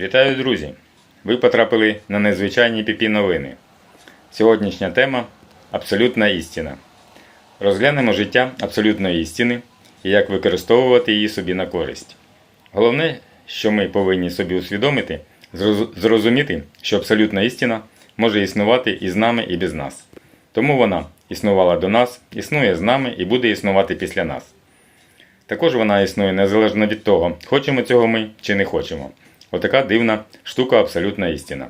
Вітаю, друзі! Ви потрапили на незвичайні піпі новини. Сьогоднішня тема абсолютна істина. Розглянемо життя абсолютної істини і як використовувати її собі на користь. Головне, що ми повинні собі усвідомити, зрозуміти, що абсолютна істина може існувати і з нами, і без нас. Тому вона існувала до нас, існує з нами і буде існувати після нас. Також вона існує незалежно від того, хочемо цього ми чи не хочемо. Отака дивна штука абсолютна істина.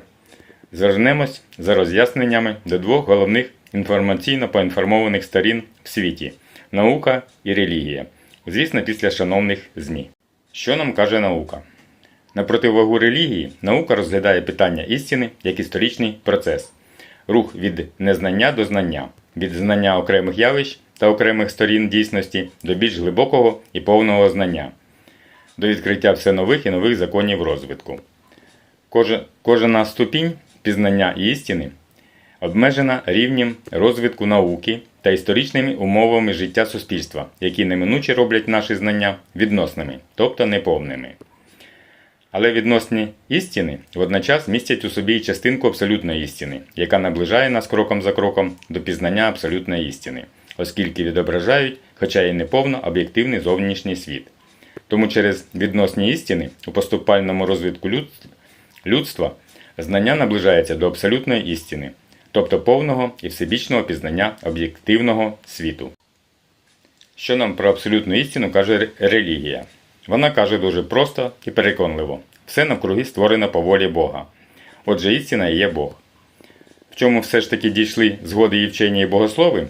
Звернемось за роз'ясненнями до двох головних інформаційно поінформованих сторін в світі наука і релігія. Звісно, після шановних ЗМІ. Що нам каже наука? На противагу релігії, наука розглядає питання істини як історичний процес, рух від незнання до знання, від знання окремих явищ та окремих сторін дійсності до більш глибокого і повного знання, до відкриття все нових і нових законів розвитку. Кожна ступінь пізнання істини обмежена рівнем розвитку науки та історичними умовами життя суспільства, які неминуче роблять наші знання відносними, тобто неповними. Але відносні істини водночас містять у собі частинку абсолютної істини, яка наближає нас кроком за кроком до пізнання абсолютної істини, оскільки відображають, хоча й неповно, об'єктивний зовнішній світ. Тому через відносні істини у поступальному розвитку людства знання наближається до абсолютної істини, тобто повного і всебічного пізнання об'єктивного світу. Що нам про абсолютну істину каже релігія? Вона каже дуже просто і переконливо: все навкруги створено по волі Бога. Отже, істина є Бог. В чому все ж таки дійшли згоди і вчені і богослови?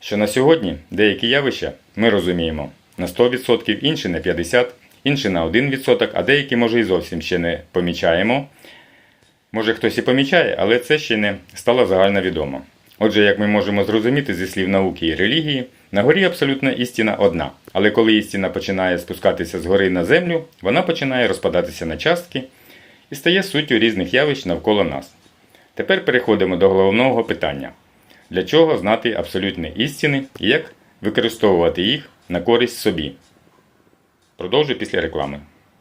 Що на сьогодні деякі явища ми розуміємо на 100%, інші на 50%, інші на 1%, а деякі, може, і зовсім ще не помічаємо. Може, хтось і помічає, але це ще не стало загально відомо. Отже, як ми можемо зрозуміти зі слів науки і релігії, на горі абсолютна істина одна. Але коли істина починає спускатися з гори на землю, вона починає розпадатися на частки і стає суттю різних явищ навколо нас. Тепер переходимо до головного питання: для чого знати абсолютні істини і як використовувати їх на користь собі? Продовжую після реклами.